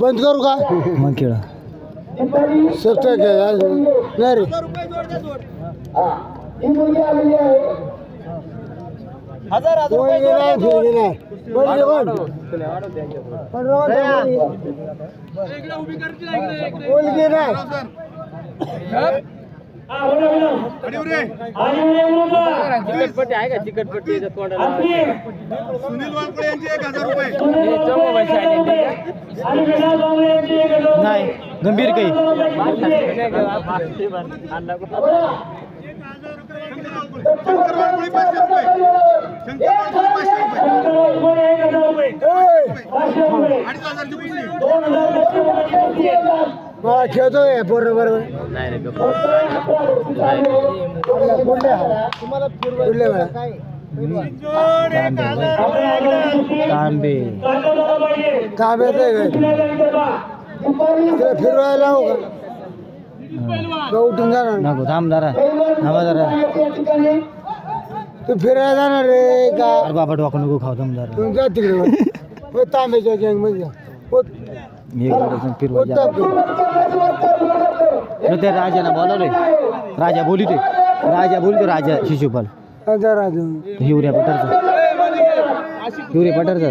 बंद करू का? मग खेळ. अजून? नाही रे. कोणी नाही, चिकटपट्टी आहे का? चिकटपट्टी सुनील वानकडे यांचे एक हजार रुपये. हे चौकोबाई शाळेत नाही गंभीर काही. अडीच हजारची मला खेळतोय बरोबर. बरोबर नाही रे गप्प. कुठले वेळा तांबे काम येतंय फिरवायला लावू का? उठून जाणार. नको थांब जरा. थांबा जरा. तू फिरायला जाणार रे का? अरे बाबा डोकं नको खाऊ थांब जरा. तू जा तिकडे. हो तांब्याच्या गँगमध्ये जा. हो, मी इकडे फिरवा हो, जा. त्या राजाला बोलावलंय. राजा बोलिते राजा बोलतो राजा शिशुपाल. हा, जा राजू. हिवऱ्या पटरचा हिवऱ्या पटरचा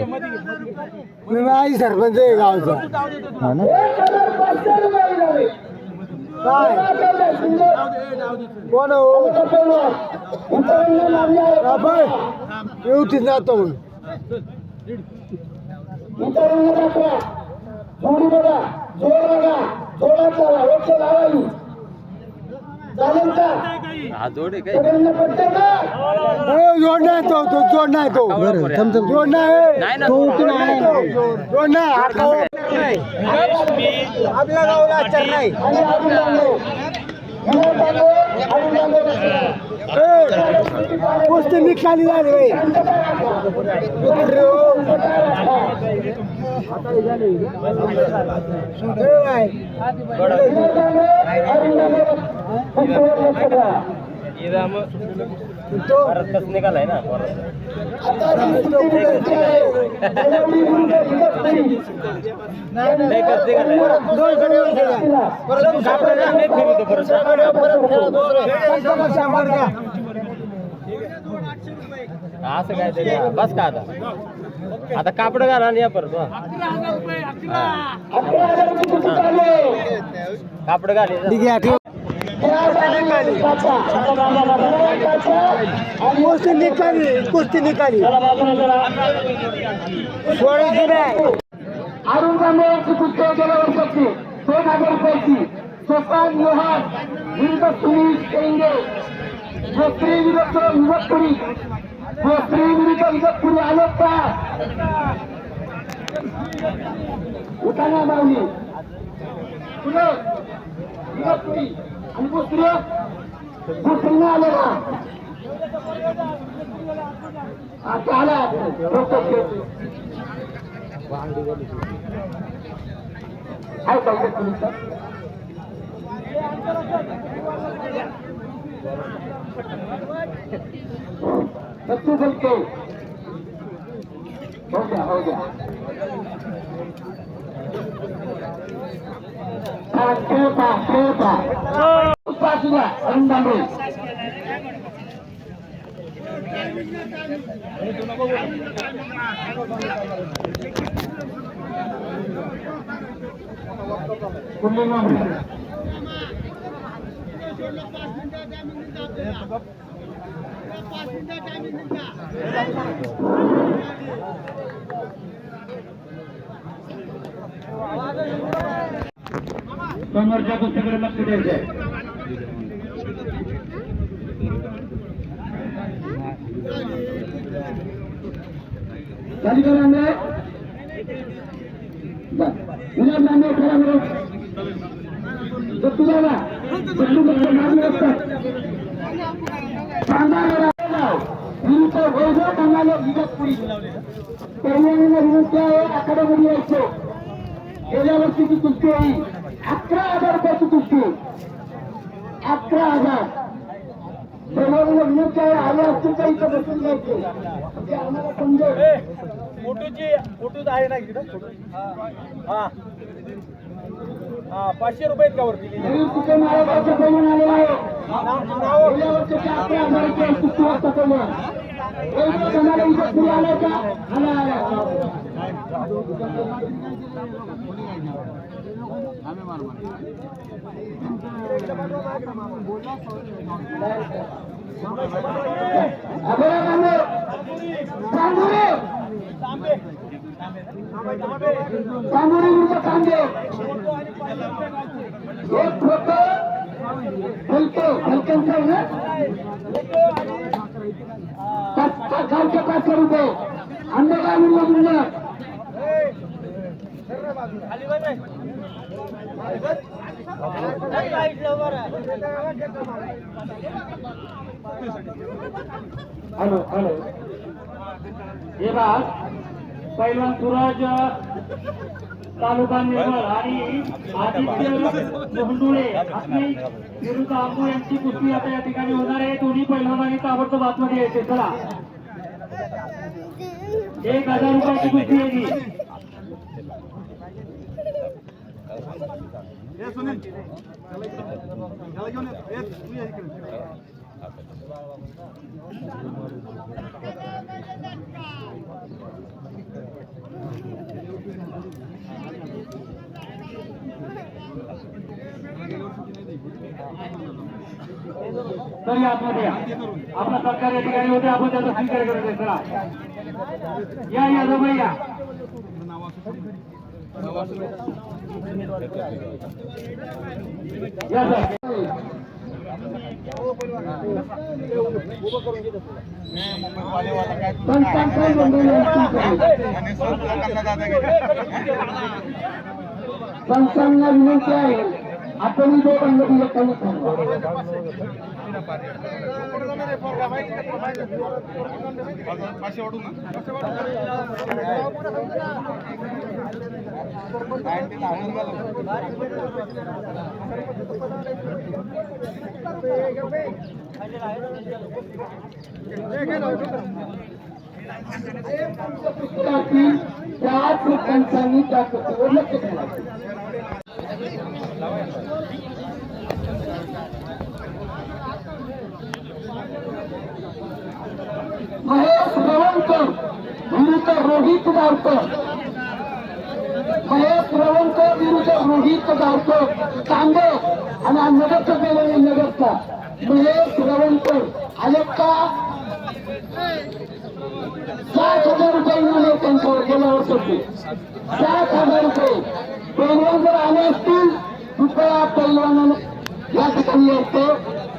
मी आई सरपंच आहे गावचा. हा ना? काय? कोण हो? जातो मग हा जोड आहे काय? ए, जोड नाही तो तो जोड नाही तो. बरं थांब थांब. जोड नाही नाही ना तो जोड. उठून आला. नाही. जोड नाही आपल्या गावाला आचार नाही ए, गोष्ट निघाली झाली बाई कुत्रे. ए, बाई. तो परत कसं निघालाय ना परत नाही कसं निघालाय असं काय बस का आता? आता कापड घाला आणि या परत वा. कापड घाल ठीक आहे ठेव. कुस्ती निकाली कुस्ती निकाली. सोडायची नाही? अरुण गांधीची कुस्ती गेल्या वर्षाची दोन हजार रुपयाची सोपान मोहन विरुद्ध सुनील शेंगे भोसरी विरुद्ध विभतपुरी भोसरी विरुद्ध विभतपुरी आलो का? उठाना माऊली. पुढे. विभतपुरी आणि भोसरी भोसरीने आले का आता आला. डॉक्टर शेट्टी आहे पाहिजे तुमचं. बच्चू बोलते हो गया हो गया हाँ, खेळता खेळता उपासना अरुण दांडे कुठले नाव समोरच्या गोष्टीकडे लक्ष द्यायचं चालू करा अंडे बंगालो इगतपुरी पहिल्यांदा विरुद्ध आहे आखाड्यामध्ये यायचो. गेल्या वर्षीची कुस्ती आहे अकरा हजार रुपयाची कुस्ती अकरा हजार. समोर विनंती आहे आले असतील तर इथं बसून जायचे. म्हणजे आम्हाला समजेल. फोटोची फोटोच आहे ना तिथं हा. हा. पाचशे रुपये का वरती? श्री तुझे महाराजांचं प्रमाण आलेलं आहे. गेल्या वर्षाच्या अकरा हजार रुपये किती वाजता प्रमाण. एक जणाला इथं पुढे आलाय का आला आला अगोदर तांबे तांबुरे तांबुरे म्हणजे तांबे एक फोटो हलके सरकारच्या पाच- पाच- गावचे पाचशे रुपये अंधेगाव हॅलो हॅलो. हे बघ पहिला सुराज तालुका निर्मळ आणि आदित्य मोहंडुळे असणे विरुद्ध आंबू यांची कुस्ती आता या ठिकाणी होणार आहे. दोन्ही पहिलवानांनी ताबडतोब आतमध्ये यायचे. चला. एक हजार रुपयाची कुस्ती आहे ही. हे सुनील तरी आतमध्ये या. आपला सरकार या ठिकाणी होते आपण त्याचा स्वीकार करत आहे चला. या यादव भाई या. या पंचांना विनंती आहे. आपण जो रंग दिलं काही सांगा पाचशे पंचांनी त्या कृतीवर लक्ष ठेवायचं महेश रवणकर विरुद्ध रोहित गावकर. महेश रवणकर विरुद्ध रोहित गावकर. कांदे आणि नगरचा गेलेले नगरचा. महेश रवणकर आले का सात हजार रुपये मिळाले त्यांच्यावर गेल्या वर्षाचे सात हजार रुपये. पैलवान जर आले असतील कृपया पैलवानाने या ठिकाणी यायचे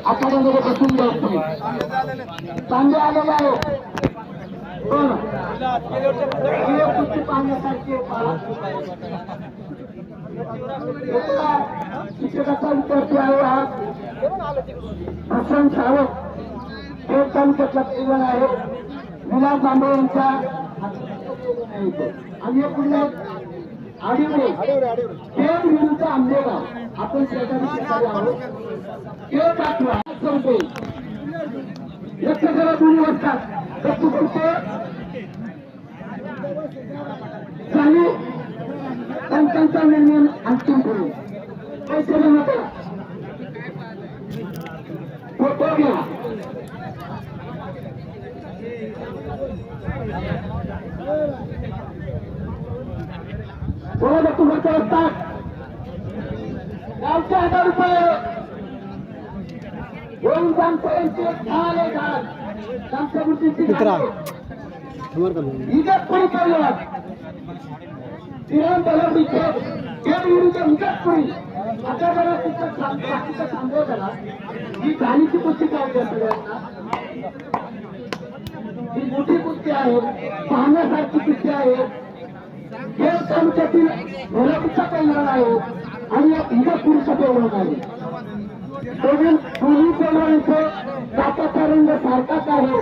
आखाड्यामध्ये बसून द्यायचे चांगले आलेले आहे कोण हे आहे शिक्षकाचा विद्यार्थी आहे हा प्रशांत सावंत हे तालुक्यातला पैलवान आहे विलास बांबळे यांचा आणि पुढे आडिवरे खेळ विरुद्ध आंबेगाव आपण आहोत. दोन्ही वाजतात वस्तू पुरते चालू. पंचांचा निर्णय अंतिम करू. पैसे करा फोटो घ्या. बोला तुमच्या असतात गावचे हजार रुपये. दोन ग्रामपंचायतचे झाले झाड हे विरुद्ध आता जरा तिथं बाकीचं जरा. ही गाणीची कुस्ती काय आहे सगळ्यांना. ही मोठी आहे. पाहण्यासारखी कुस्ती आहे. हे तालुक्यातील भोलापूरचा पैलवान आहे आणि या इगतपुरीचा पैलवान आहे. दोन्ही दोन्ही पैलवानांचं दाताचा रंग सारखाच आहे.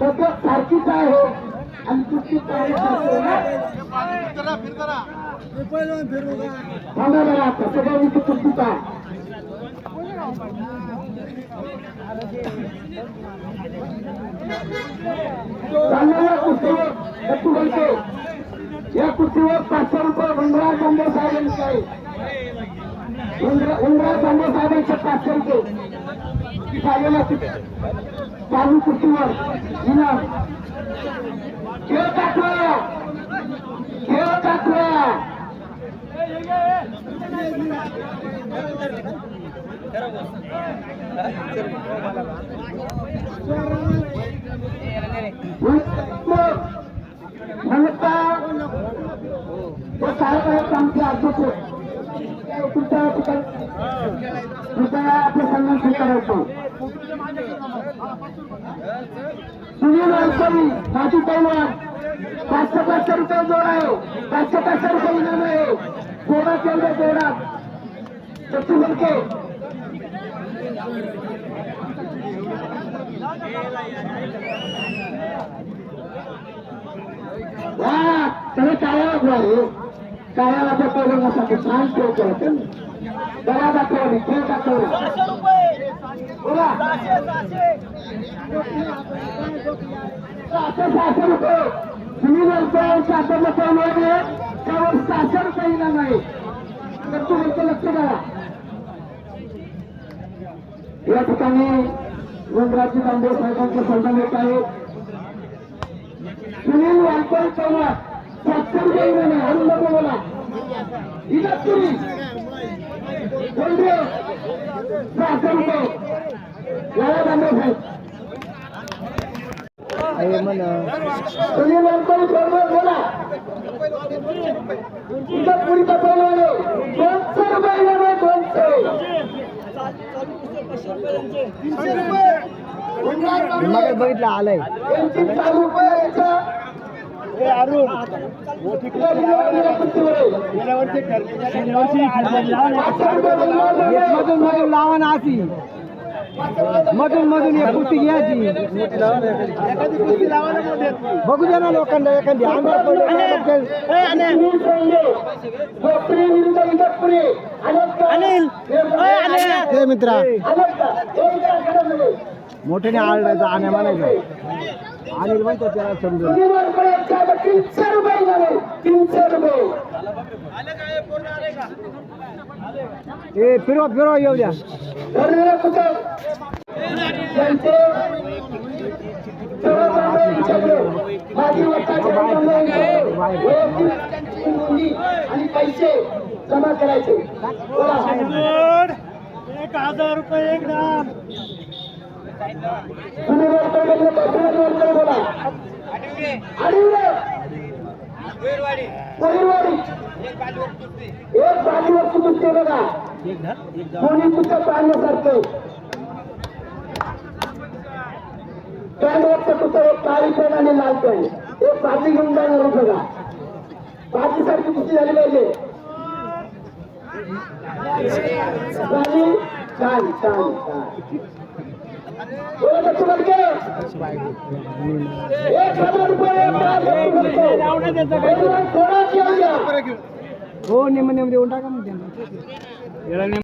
पद्धत सारखीच आहे. आणि तुमची थांबा जरा आता नक्की बोलतो या कुर्तीवर पाचशे रुपये उंबरा जांभे साहेबांचे आहे उंबरा उंबरा जांभे साहेबांचे पाचशे रुपये चाललेल्या चालू कुर्तीवर इनाम खेळ टाकूया खेळ टाकूया म्हणता ते साहेब आमचे अध्यक्ष तुमच्या कृपया आपलं सन्मान स्वीकारायचं. सुनील अडचणी माझी पैलवान पाचशे पाचशे रुपये जोड आहे. पाचशे पाचशे रुपये इनाम आहे. जोडा तेवढे जोडा. सचिन म्हणते हा त्याने काळ्या वाजवा रे काळ्या वाजवा पैलवानासाठी छान खेळ केला बरा दाखवली खेळ दाखवला सहाशे रुपये बोला. सहाशे सहाशे रुपये. तुम्ही बोलतोय शासन पैलवान त्यावर सहाशे रुपये इनाम आहे तर तुम्ही लक्ष द्या या ठिकाणी वनराजी दांडे साहेबांचे सन्मान येत आहे सुनील वानकर चव्हाण सातशे रुपये इनाम आहे अरुण नको बोला इगतपुरी कोंढरे सहाशे रुपये याला दांडे साहेब सुनील वानकर चव्हाण बोला इगतपुरीचा पैलवान आहे दोनशे रुपये इनाम आहे दोनशे बघितलं आलंय मधून मधून लावा ना अशी मधून मधून एक कुस्ती घ्यायची बघू द्या ना लोकांना एखादी ते मित्रा. मोठ्याने आरडायचं आणि म्हणायचं. आणि म्हणतो त्याला समजून ए फिरवा फिरवा येऊ द्या आणि पैसे जमा करायचे. एक हजार रुपये एक दाम तुम्ही वर्तवलेले पाठीवर वर्तवले बोला एक बाजूवर कुठे बघा कोणी कुठं पाहण्यासारखं पॅन्ट कुठं एक काळी पेन आणि लाल पेन एक बाजी घेऊन जाणार बघा बाजी सारखी कुठली झाली पाहिजे झाली छान छान हो निम निम देऊन टाका मग त्यांना.